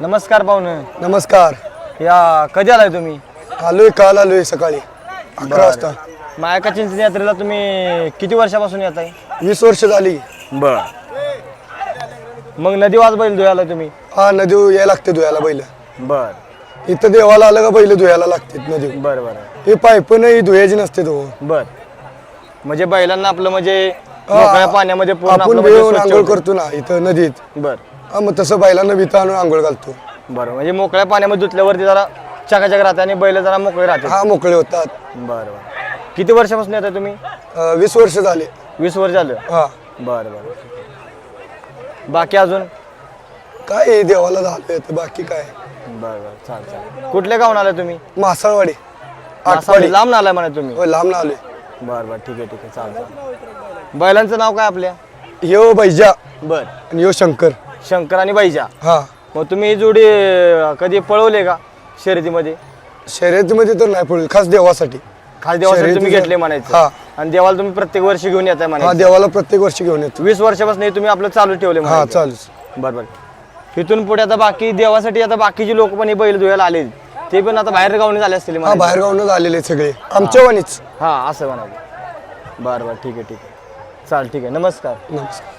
नमस्कार पाहुणे नमस्कार. या कधी आलाय तुम्ही? आलोय काल आलोय सकाळी. अकरा वाजता. मायका चिंचणी यात्रेला तुम्ही किती वर्षापासून येत आहे वीस वर्ष झाली. बर. मग नदी वाज बैल धुयाला तुम्ही? हा नदी यायला लागते धुयाला बैल. बर. इथं देवाला आलं का बैल धुयाला लागते नदी बर बर. हे पाईप नाही धुयाची नसते तो. बर. म्हणजे बैलांना आपलं म्हणजे मोकळ्या पाण्यामध्ये पूर्ण आपण आपलं म्हणजे भिवून स्वच्छ आंघोळ होतं. करतो ना इथं नदीत. बर. हा मग तसं बैलांना भीता आणून आंघोळ घालतो. बर म्हणजे मोकळ्या पाण्यामध्ये धुतल्यावरती जरा चकाचक राहते आणि बैल जरा मोकळे राहते हा मोकळे होतात. बर बर. किती वर्षापासून येताय तुम्ही? अं, वीस वर्ष झाले. वीस वर्ष झालं. हा. बर बर. बाकी अजून? काय हे देवाला झालोय तर बाकी काय? बर बर. चाल चाल कुठल्या गावून आलाय तुम्ही? मासाळवाडी. आठवाडी. लांब आलाय म्हणा तुम्ही? होय लांब ना आलोय. बर बर. ठीक आहे ठीक आहे. चाल चाल बैलांचं नाव काय आपल्या? यो बैजा. बर. आणि यो शंकर. शंकर आणि बाईजा. हा. मग तुम्ही ही जोडी अं, कधी पळवले का शर्यतीमध्ये? शर्यतीमध्ये तर नाही पडली खास देवासाठी. खास देवासाठी तुम्ही शर्यतीचं- घेतले म्हणायचं. आणि देवाला तुम्ही प्रत्येक वर्षी घेऊन येताय हा म्हणायचं देवाला प्रत्येक वर्षी घेऊन येतो. वीस वर्षापासून हे तुम्ही आपलं चालू ठेवले हा म्हणायचं. चालूच. बर बर. इथून पुढे आता बाकी देवासाठी आता बाकीचे लोक पण हे बैल धुवायला आले ते पण आता बाहेर गावने झाले असतील हा म्हणायचं. बाहेर गावूनच आलेले सगळे. आमच्या वाणीच. हा असं म्हणायचं. बर बर ठीक आहे ठीक आहे. चाल ठीक आहे. नमस्कार. नमस्कार.